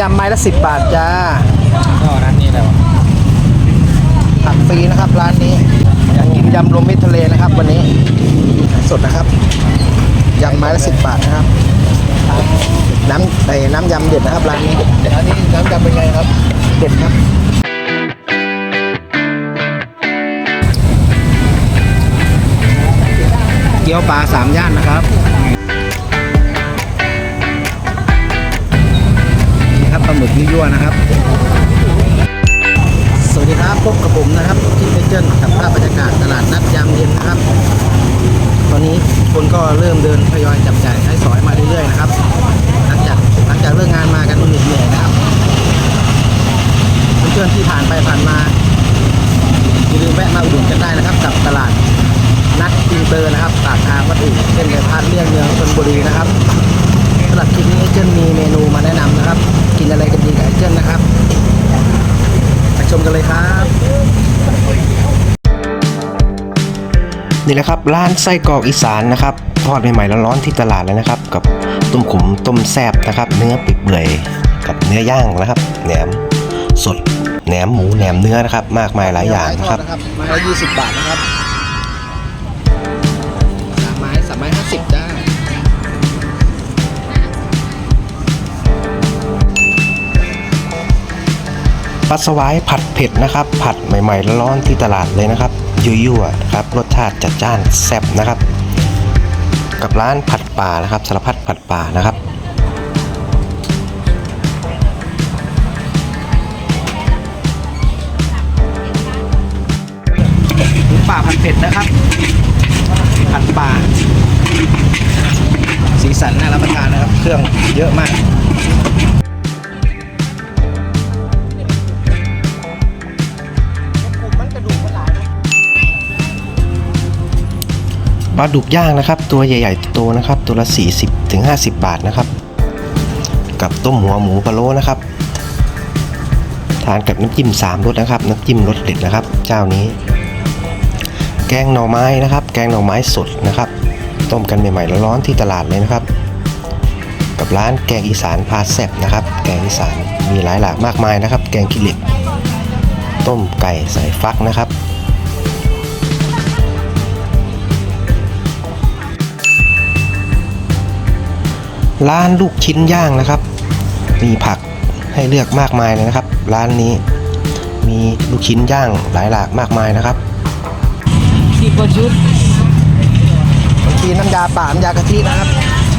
ยำไม้ละสิบบาทจ้าก็ร้านนี้แหละวะผักฟรีนะครับร้านนี้อยากกินยำรวมมิตรทะเลนะครับ วันนี้สดนะครับยำไม้ละสิบบาทนะครับ น้ำไอ้น้ำยำเด็ดนะครับร้านนี้ร้านนี้น้ำยำเป็นไงครับ เด็ดครับเกี๊ยวปลาสามย่านนะครับ รั่วนะครับ สวัสดีครับพบกับผมนะครับที่เมเจอร์กับภาพบรรยากาศตลาดนัดยามเย็นนะครับ ตอนนี้คนก็เริ่มเดินทยอยจับจ่ายใช้สอยมาเรื่อยๆนะครับ หลังจากหลังจากเลิกงานมากันเหนื่อยๆนะครับเพื่อนๆที่ผ่านไปผ่านมาอย่าลืมแวะมาอุดหนุนกันได้นะครับ กับตลาดนัดอินเตอร์นะครับปากทางวัดอุ่นเส้นไก่พาดเลี่ยงเมืองชนบุรีนะครับ เอเจนมีเมนูมาแนะนำนะครับ กินอะไรกันดีกับเอเจนนะครับไปชมกันเลยครับนี่แหละครับร้านไส้กรอกอีสานนะครับทอดใหม่ๆร้อนๆที่ตลาดเลยนะครับ กับต้มขมต้มแซบนะครับ เนื้อปิดเปื่อยกับเนื้อย่างนะครับแหนมสดแหนมหมูแหนมเนื้อนะครับ มากมายหลายอย่างนะครับไม้ละยี่สิบบาทนะครับสามไม้สามไม้ห้าสิบจ้า ปลาสวายผัดเผ็ดนะครับ ผัดใหม่ๆร้อนที่ตลาดเลยนะครับยั่วๆนะครับรสชาติจัดจ้านแซ่บนะครับ กับร้านผัดป่านะครับสารพัดผัดป่านะครับป่าผัดเผ็ดนะครับผัดป่า สีสันน่ารับประทานนะครับ เครื่องเยอะมากาดุกย่างนะครับ ตัวใหญ่ๆโตนะครับ ตัวละ 40ถึง50 บาทนะครับ กับต้มหัวหมูพะโล้นะครับ ทานกับน้ำจิ้ม3รสนะครับ น้ำจิ้มรสเด็ดนะครับ เจ้านี้ แกงหน่อไม้นะครับ แกงหน่อไม้สดนะครับ ต้มกันใหม่ๆร้อนๆที่ตลาดเลยนะครับ กับร้านแกงอีสานพาแซบนะครับ แกงอีสานมีหลายหลากมากมายนะครับ แกงขี้เหล็กต้มไก่ใส่ฟักนะครับ ร้านลูกชิ้นย่างนะครับ มีผักให้เลือกมากมายเลยนะครับ ร้านนี้มีลูกชิ้นย่างหลายหลากมากมายนะครับสิบกว่าชุดบางทีน้ำยาป่าน้ำยากะทินะครับ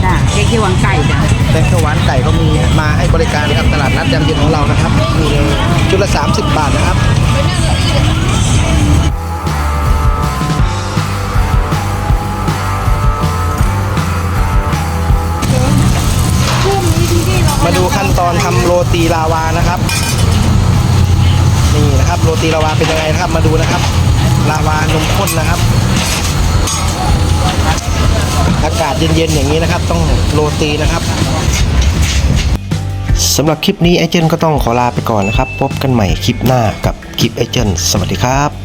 จ้ะเค้กเขียวหวานไก่จ้ะแตงเขียวหวานไก่ก็มีมาให้บริการนะครับตลาดนัดยามเย็นของเรานะครับมีชุดละ 30 บาทนะครับ ตอนทำโรตีลาวานะครับ นี่นะครับโรตีลาวาเป็นยังไงนะครับมาดูนะครับ ลาวานมข้นนะครับ อากาศเย็นๆอย่างนี้นะครับ ต้องโรตีนะครับสำหรับคลิปนี้ไอเจนก็ต้องขอลาไปก่อนนะครับ พบกันใหม่คลิปหน้ากับคลิปไอเจนสวัสดีครับ